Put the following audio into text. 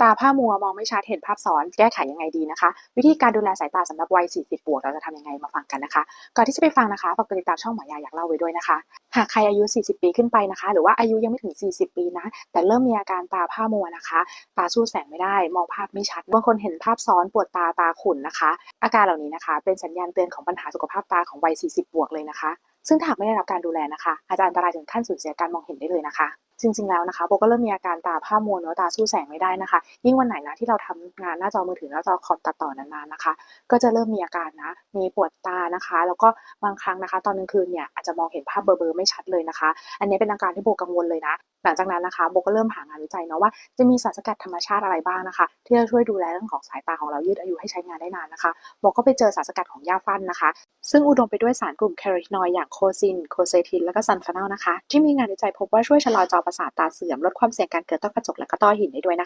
ตาผ้ามัวมองไม่ชัดเห็นภาพซ้อนแก้ไขยังไงดีนะคะ วิธีการดูแลสายตาสำหรับวัย 40 บวกเราจะทำยังไงมาฟังกันนะคะ ก่อนที่จะไปฟังนะคะฝากติดตามช่องหมอยาอยากเล่าไว้ด้วยนะคะ หากใครอายุ 40 ปีขึ้นไปนะคะ หรือว่าอายุยังไม่ถึง 40 ปีนะ แต่เริ่มมีอาการตาผ้ามัวนะคะ ตาสู้แสงไม่ได้ มองภาพไม่ชัดบางคนเห็นภาพซ้อนปวดตาตาขุ่นนะคะ อาการเหล่านี้นะคะ เป็นสัญญาณเตือนของปัญหาสุขภาพตาของวัย 40 บวกเลยนะคะ ซึ่งถ้าหากไม่ได้รับการดูแลนะคะ อาจจะอันตรายถึงขั้นสูญเสียการมองเห็นได้เลยนะคะ จริง ๆแล้วนะคะโบก็เริ่มมีอาการตาผ้ามัวเนื้อตาสู้แสงไม่ได้นะคะ ยิ่งวันไหนนะที่เราทำงานหน้าจอมือถือหน้าจอคอมตัดต่อนานๆนะคะ ก็จะเริ่มมีอาการนะ มีปวดตานะคะ แล้วก็บางครั้งนะคะ ตอนกลางคืนเนี่ยอาจจะมองเห็นภาพเบลอๆไม่ชัดเลยนะคะ อันนี้เป็นอาการที่โบกังวลเลยนะหลังจากนั้นนะคะโบก็เริ่มหางานวิจัยเนาะว่าจะมีสารสกัดธรรมชาติอะไรบ้างนะคะ ที่จะช่วยดูแลเรื่องของสายตาของเรายืดอายุให้ใช้งานได้นานนะคะโบก็ไปเจอสารสกัดของยาฟันนะคะ ซึ่งอุดมไปด้วยสารกลุ่มแคโรทีนอยด์อย่างโคซินโคเซทิน และก็ซันฟานอลนะคะ ที่มีงานวิจัยพบว่าช่วยชะลอจอประสาทตาเสื่อม ลดความเสี่ยงการเกิดต้อกระจกและก็ต้อหินได้ด้วยนะคะ